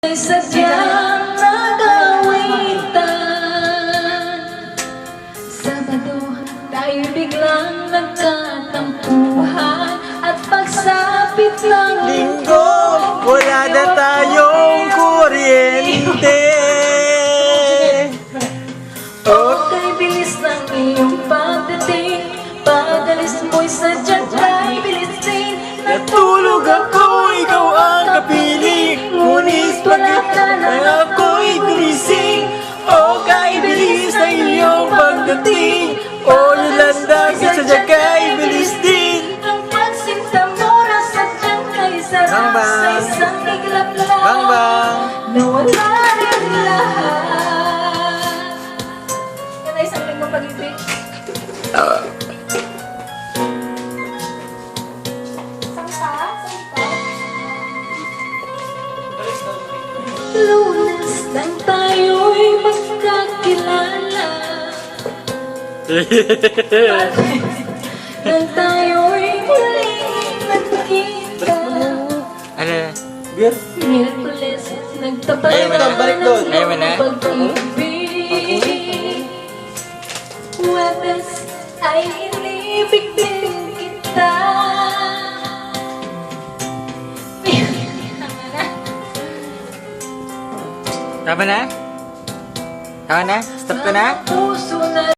Sadyang nagawitan Sabado tayo biglang nagkatampuhan At pagsapit ng Linggo, wala na tayong kuryente. Oh, Okay, ako'y gumising. Oh, kay bilis ng iyong pagdating. Sadya kay bilis din. Ang pagsinta mo kay sarap Bang, bang. Sa isang iglap lang Bang bang. Nawala rin lahat ay isang pag-ibig Sangka? Lunes nang tayo'y magkakilala. Nang tayo'y muling nagkita Ano? Beer? Miyerkules, nagtapat Ayaw mo na, mo na? pag-ibig. Webes ay inibig din Tama na? Tama na? Stop ko na?